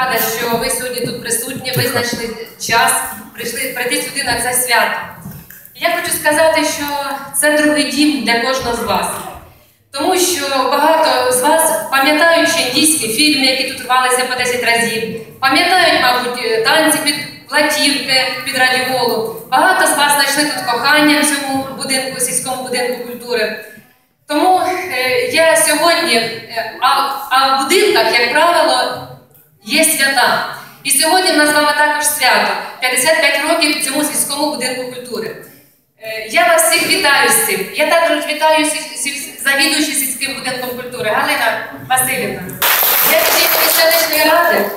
рада, що ви сьогодні тут присутні, ви знайшли час прийшли прийти сюди на це свято. Я хочу сказати, що це другий дім для кожного з вас. Тому що багато з вас пам'ятають ще індійські фільми, які тут рвалися по 10 разів, пам'ятають, мабуть, танці під платівки під радіолу. Багато з вас знайшли тут кохання в цьому будинку, сільському будинку культури. Тому е, я сьогодні, е, а, а в будинках, як правило, є свята. І сьогодні в нас з вами також свято 55 років цьому сільському будинку культури. Е, я вас всіх вітаю з цим. Я також вітаю завідуючи сільським будинком культури Галина Васильівна. Я від селищної ради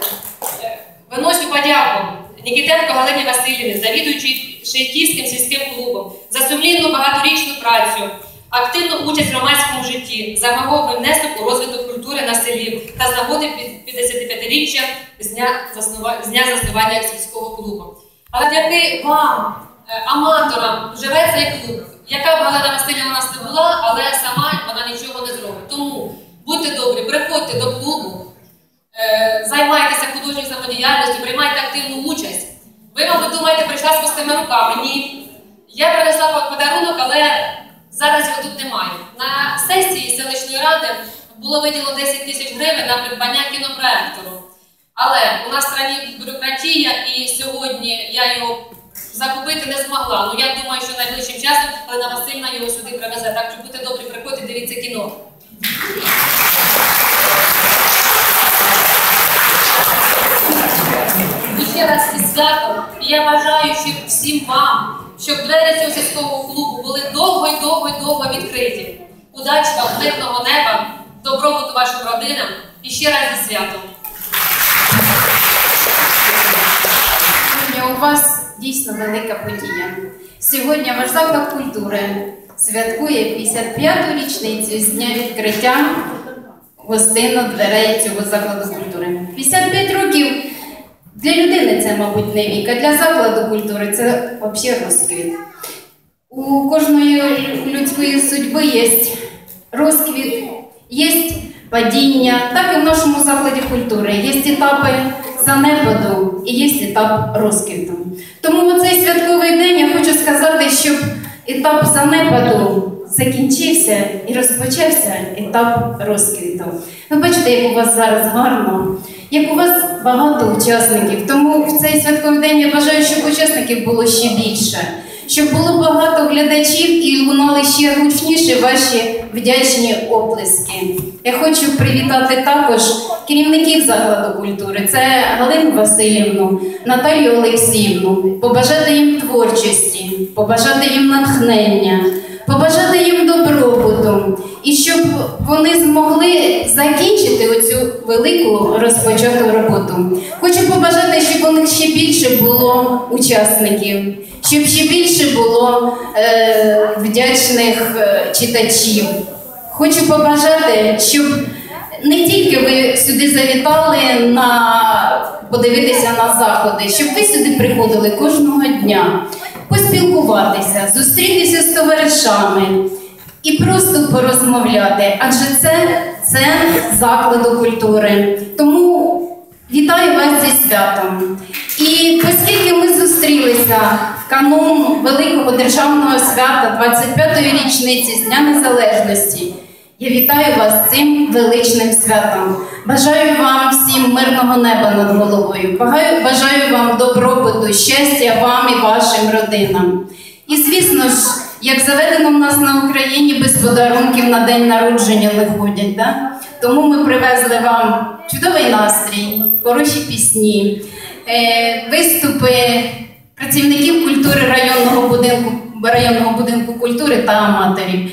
е, виношу подяку Нікітенко Галині Васильівні, завідуючи Шейківським сільським клубом, за сумлінну багаторічну працю активну участь в громадському житті, загальний внесок у розвиток культури на селі та з нагоди 55-річчя з дня заснування сільського клубу. Але дяки вам, е, аматорам, живе цей клуб, яка б Галина Васильівна у нас не була, але сама вона нічого не зробить. Тому будьте добрі, приходьте до клубу, е, займайтеся художньою самодіяльністю, приймайте активну участь. Ви, мабуть, думаєте, прийшла з пустими руками. Ні. Я принесла подарунок, але Зараз його тут немає. На сесії селищної ради було виділено 10 тисяч гривень на придбання кінопроектору. Але у нас країні бюрократія, і сьогодні я його закупити не змогла. Ну я думаю, що найближчим часом Олена Васильівна його сюди привезе. Так що будьте добрі, приходьте, дивіться кіно. Ще раз із святом. І я бажаю всім вам щоб двері цього сільського клубу були довго і довго і довго відкриті. Удачі вам, мирного неба, добробуту вашим родинам і ще раз зі святом. Сьогодні у вас дійсно велика подія. Сьогодні ваш заклад культури святкує 55-ту річницю з дня відкриття гостинно дверей цього закладу культури. 55 років. Для людини це, мабуть, не вік, а для закладу культури це взагалі розквіт. У кожної людської судьби є розквіт, є падіння, так і в нашому закладі культури є етапи занепаду і є етап розквіту. Тому у цей святковий день я хочу сказати, щоб етап занепаду закінчився і розпочався етап розквіту. Ви бачите, як у вас зараз гарно як у вас багато учасників. Тому в цей святковий день я бажаю, щоб учасників було ще більше, щоб було багато глядачів і лунали ще гучніше ваші вдячні оплески. Я хочу привітати також керівників закладу культури. Це Галину Васильівну, Наталію Олексіївну, побажати їм творчості, побажати їм натхнення побажати і щоб вони змогли закінчити оцю велику розпочату роботу. Хочу побажати, щоб у них ще більше було учасників, щоб ще більше було е, вдячних е, читачів. Хочу побажати, щоб не тільки ви сюди завітали на подивитися на заходи, щоб ви сюди приходили кожного дня поспілкуватися, зустрітися з товаришами і просто порозмовляти, адже це центр закладу культури. Тому вітаю вас зі святом. І оскільки ми зустрілися в канун Великого державного свята 25-ї річниці з Дня Незалежності. Я вітаю вас цим величним святом. Бажаю вам всім мирного неба над головою. Бажаю вам добробуту, щастя вам і вашим родинам. І, звісно ж, як заведено в нас на Україні без подарунків на день народження виходять. Да? Тому ми привезли вам чудовий настрій, хороші пісні, е, виступи працівників культури районного будинку, районного будинку культури та аматорів.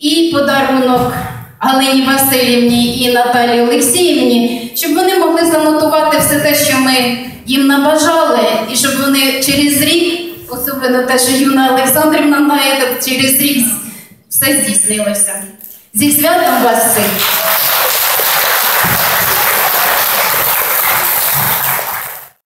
І подарунок Галині Васильівні і Наталії Олексіївні, щоб вони могли занотувати все те, що ми їм набажали, і щоб вони через рік, особливо те, що Юна Олександрівна знає, через рік все здійснилося. Зі святом вас всіх!